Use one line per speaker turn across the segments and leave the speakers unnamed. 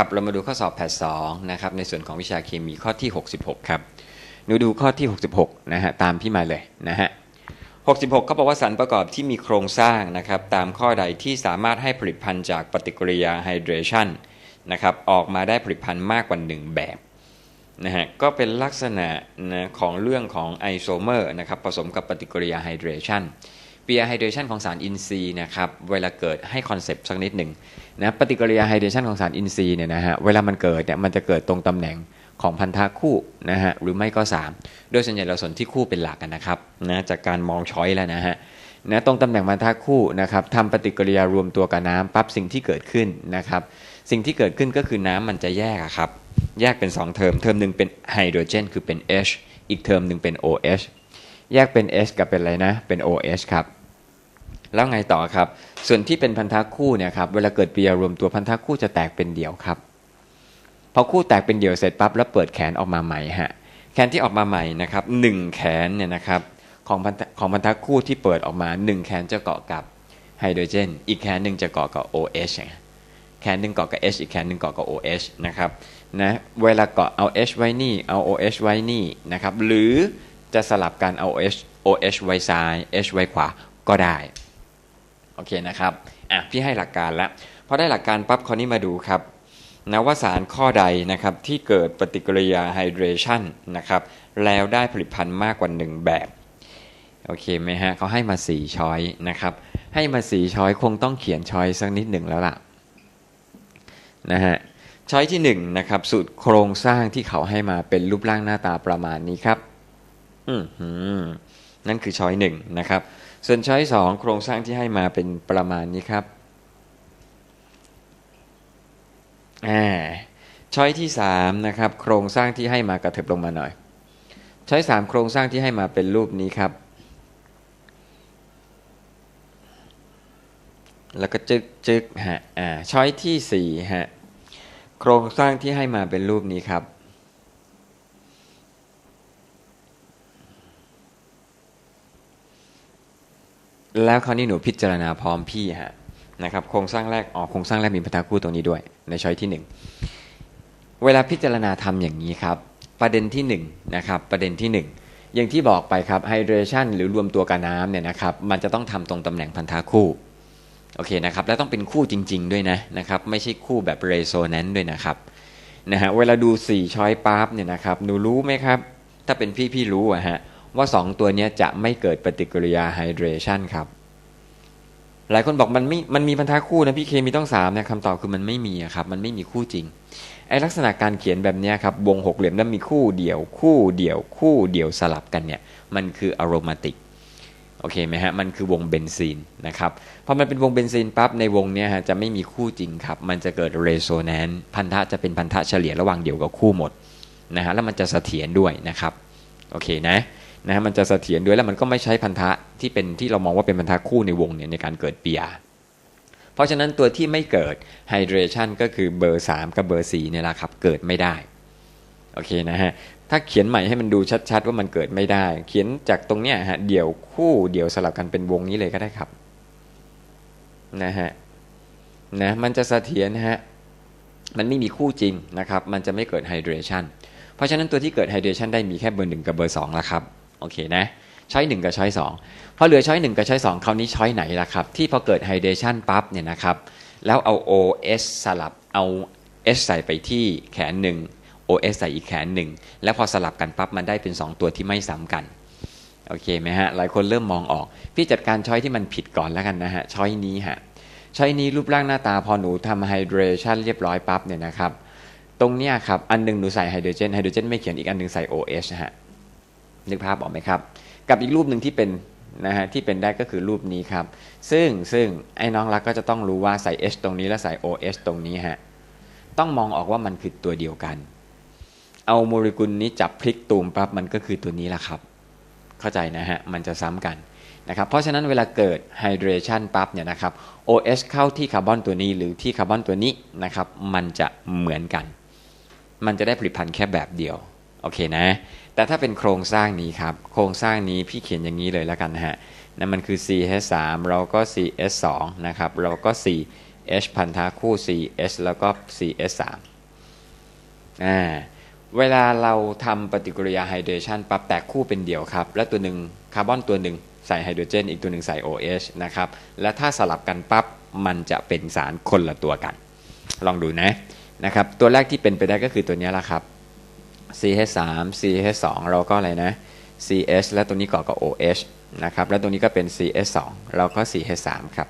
ครับเรามาดูข้อสอบแพทสองนะครับในส่วนของวิชาเคมีข้อที่ 66 ครับหนูดูข้อที่ 66 นะฮะตามพี่มาเลยนะฮะ66เขาบอกว่าสารประกอบที่มีโครงสร้างนะครับตามข้อใดที่สามารถให้ผลิตภัณฑ์จากปฏิกิริยาไฮเดรชันนะครับออกมาได้ผลิตภัณฑ์มากกว่า 1 แบบนะฮะก็เป็นลักษณะนะของเรื่องของไอโซเมอร์นะครับผสมกับปฏิกิริยาไฮเดรชัน เปียไฮเดรชันของสารอินทรีย์นะครับเวลาเกิดให้คอนเซปต์สักนิดหนึ่งนะปฏิกิริยาไฮเดรชันของสารอินทรีย์เนี่ยนะฮะเวลามันเกิดเนี่ยมันจะเกิดตรงตำแหน่งของพันธะคู่นะฮะหรือไม่ก็ 3 โดยส่วนใหญ่เราสนที่คู่เป็นหลักกันนะครับนะจากการมองช้อยแล้วนะฮะนะตรงตำแหน่งพันธะคู่นะครับทำปฏิกิริยารวมตัวกับน้ำปั๊บสิ่งที่เกิดขึ้นนะครับสิ่งที่เกิดขึ้นก็คือน้ำมันจะแยกครับแยกเป็น 2 เทอมเทอมหนึ่งเป็นไฮโดรเจนคือเป็น H อีกเทอมหนึ่งเป็น OH แยกเป็น H กับเป็นอะไรนะเป็น OH ครับ แล้วไงต่อครับ ส่วนที่เป็นพันธะคู่เนี่ยครับเวลาเกิดปฏิกิริยรวมตัวพันธะคู่จะแตกเป็นเดี่ยวครับพอคู่แตกเป็นเดี่ยวเสร็จปั๊บแล้วเปิดแขนออกมาใหม่ฮะแขนที่ออกมาใหม่นะครับหนึ่งแขนเนี่ยนะครับของพันธะของพันธะคู่ที่เปิดออกมาหนึ่งแขนจะเกาะกับไฮโดรเจน อีกแขนหนึ่งจะเกาะกับ OH แขนหนึ่งเกาะกับ H อีกแขนหนึ่งเกาะกับ OH นะครับนะเวลาเกาะเอา H ไว้นี่เอา OH ไว้นี่นะครับหรือจะสลับกันเอา OH OH ไว้ซ้าย H ไว้ขวาก็ได้ โอเคนะครับอะพี่ให้หลักการแล้วพอได้หลักการปั๊บคราวนี้มาดูครับนะว่าสารข้อใดนะครับที่เกิดปฏิกิริยาไฮเดรชันนะครับแล้วได้ผลิตภัณฑ์มากกว่า 1 แบบโอเคไหมฮะเขาให้มา4ช้อยนะครับให้มา4ช้อยคงต้องเขียนช้อยสักนิดหนึ่งแล้วล่ะนะฮะช้อยที่1นะครับสูตรโครงสร้างที่เขาให้มาเป็นรูปร่างหน้าตาประมาณนี้ครับอืม นั่นคือช้อยหนึ่งนะครับ ส่วนช้อยสองโครงสร้างที่ให้มาเป็นประมาณนี้ครับช้อยที่สามนะครับ โครงสร้างที่ให้มากระเถิบลงมาหน่อย ช้อยสามโครงสร้างที่ให้มาเป็นรูปนี้ครับ แล้วก็จึกจึกฮะอ่าช้อยที่สี่ฮะโครงสร้างที่ให้มาเป็นรูปนี้ครับ แล้วคราวนี้หนูพิจารณาพร้อมพี่ฮะนะครับโครงสร้างแรกอ๋อโครงสร้างแรกมีพันธะคู่ตรงนี้ด้วย ในช้อยที่ 1 เวลาพิจารณาทำอย่างนี้ครับ ประเด็นที่1นะครับประเด็นที่ 1 อย่างที่บอกไปครับไฮเดรชันหรือรวมตัวกับน้ำเนี่ยนะครับมันจะต้องทำตรงตำแหน่งพันธะคู่โอเคนะครับแล้วต้องเป็นคู่จริง ๆ ด้วยนะนะครับไม่ใช่คู่แบบเรโซแนนซ์ด้วยนะครับนะฮะเวลาดู4ช้อยปั๊บเนี่ยนะครับหนูรู้ไหมครับ ถ้าเป็นพี่พี่รู้อะฮะ ว่า2ตัวนี้จะไม่เกิดปฏิกิริยาไฮเดรชันครับ หลายคนบอกมันไม่มันมีพันธะคู่นะพี่เคมีต้อง3นะคำตอบคือมันไม่มีครับ มันไม่มีคู่จริงไอลักษณะการเขียนแบบนี้ครับวงหกเหลี่ยมนั้นมีคู่เดี่ยวคู่เดี่ยวคู่เดี่ยวสลับกันเนี่ยมันคืออโรมาติกโอเคไหมฮะมันคือวงเบนซีนนะครับพอมันเป็นวงเบนซีนปั๊บในวงเนี้ยฮะจะไม่มีคู่จริงครับมันจะเกิดเรโซแนนซ์พันธะจะเป็นพันธะเฉลี่ยระหว่างเดี่ยวกับคู่หมดนะฮะแล้วมันจะเสถียรด้วยนะครับโอเคนะ นะฮะมันจะเสถียรด้วยแล้วมันก็ไม่ใช้พันธะที่เป็นที่เรามองว่าเป็นพันธะคู่ในวงเนี่ยในการเกิดเปียเพราะฉะนั้นตัวที่ไม่เกิดไฮเดรชันก็คือเบอร์ 3 กับเบอร์4เนี่ยละครับเกิดไม่ได้โอเคนะฮะถ้าเขียนใหม่ให้มันดูชัดๆว่ามันเกิดไม่ได้ เขียนจากตรงเนี้ยฮะเดี่ยวคู่เดี่ยวสลับกันเป็นวงนี้เลยก็ได้ครับนะฮะนะมันจะเสถียรนะฮะมันไม่มีคู่จริงนะครับ มันจะไม่เกิดไฮเดรชันเพราะฉะนั้นตัวที่เกิดไฮเดรชันได้มีแค่เบอร์หนึ่งกับเบอร์สองละครับ โอเคนะ ช้อยหนึ่งกับช้อยสองพอเหลือช้อยหนึ่งกับช้อยสองคราวนี้ช้อยไหนล่ะครับ ที่พอเกิดไฮเดรชันปั๊บเนี่ยนะครับ แล้วเอา OS สลับเอา S ใส่ไปที่แขนหนึ่ง OS ใส่อีกแขนหนึ่ง แล้วพอสลับกันปั๊บมันได้เป็น 2 ตัวที่ไม่ซ้ำกันโอเคไหมฮะ หลายคนเริ่มมองออก พี่จัดการช้อยที่มันผิดก่อนแล้วกันนะฮะ ช้อยนี้ฮะ ช้อยนี้รูปร่างหน้าตาพอหนูทำไฮเดรชันเรียบร้อยปั๊บเนี่ยนะครับ ตรงเนี้ยครับ อันหนึ่งหนูใส่ไฮโดรเจน ไฮโดรเจนไม่เขียนอีกอันหนึ่งใส่ OH นะฮะ นึกภาพออกไหมครับ กับอีกรูปหนึ่งที่เป็นนะฮะที่เป็นได้ก็คือรูปนี้ครับ ซึ่งซึ่งไอ้น้องรักก็จะต้องรู้ว่าใส่ H ตรงนี้แล้วใส่ OH ตรงนี้ฮะต้องมองออกว่ามันคือตัวเดียวกัน เอาโมเลกุลนี้จับพลิกตูมปั๊บมันก็คือตัวนี้แหละครับ เข้าใจนะฮะมันจะซ้ำกันนะครับเพราะฉะนั้นเวลาเกิดไฮเดรชันปั๊บเนี่ยนะครับ OH เข้าที่คาร์บอนตัวนี้หรือที่คาร์บอนตัวนี้นะครับมันจะเหมือนกัน มันจะได้ผลิตภัณฑ์แค่แบบเดียวโอเคนะ แต่ถ้าเป็นโครงสร้างนี้ครับ โครงสร้างนี้พี่เขียนอย่างนี้เลยแล้วกันฮะนั่นมันคือ CH3 เราก็ CS2 นะครับ เราก็ 4 H พันธะคู่ CS แล้วก็ CS3 อ่าเวลาเราทำปฏิกิริยาไฮเดรชันปั๊บแตกคู่เป็นเดี่ยวครับ และตัวหนึ่งคาร์บอนตัวหนึ่งใส่ไฮโดรเจน อีกตัวหนึ่งใส่ OH นะครับ และถ้าสลับกันปั๊บมันจะเป็นสารคนละตัวกัน ลองดูนะนะครับ ตัวแรกที่เป็นไปได้ก็คือตัวนี้ละครับ CH3 CH2 เราก็อะไรนะ CH และตัวนี้ก่อกับ OH นะครับและตัวนี้ก็เป็น CH2 เราก็ CH3 ครับ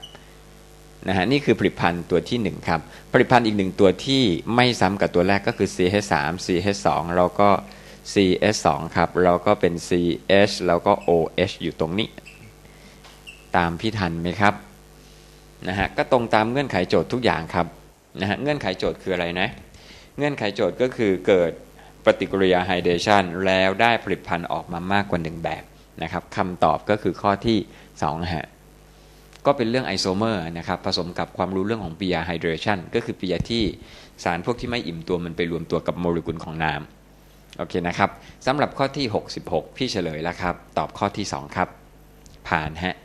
นะฮะนี่คือผลิตภัณฑ์ตัวที่ 1 ครับ ผลิตภัณฑ์อีกหนึ่งตัวที่ไม่ซ้ำกับตัวแรกก็คือ CH3 CH2 เราก็ CH2 ครับเราก็เป็น CH แล้วก็ OH อยู่ตรงนี้ ตามพี่ทันไหมครับนะฮะก็ตรงตามเงื่อนไขโจทย์ทุกอย่างครับนะฮะเงื่อนไขโจทย์คืออะไรนะ เงื่อนไขโจทย์ก็คือเกิด ปฏิกิริยาไฮเดรชันแล้วได้ผลิตภัณฑ์ออกมามากกว่าหนึ่งแบบนะครับคำตอบก็คือข้อที่2ฮะก็เป็นเรื่องไอโซเมอร์นะครับผสมกับความรู้เรื่องของปียาไฮเดรชันก็คือปียาที่สารพวกที่ไม่อิ่มตัวมันไปรวมตัวกับโมเลกุลของน้ำโอเคนะครับสำหรับข้อที่ 66 พี่เฉลยแล้วครับ ตอบข้อที่ 2 ครับ ผ่านฮะ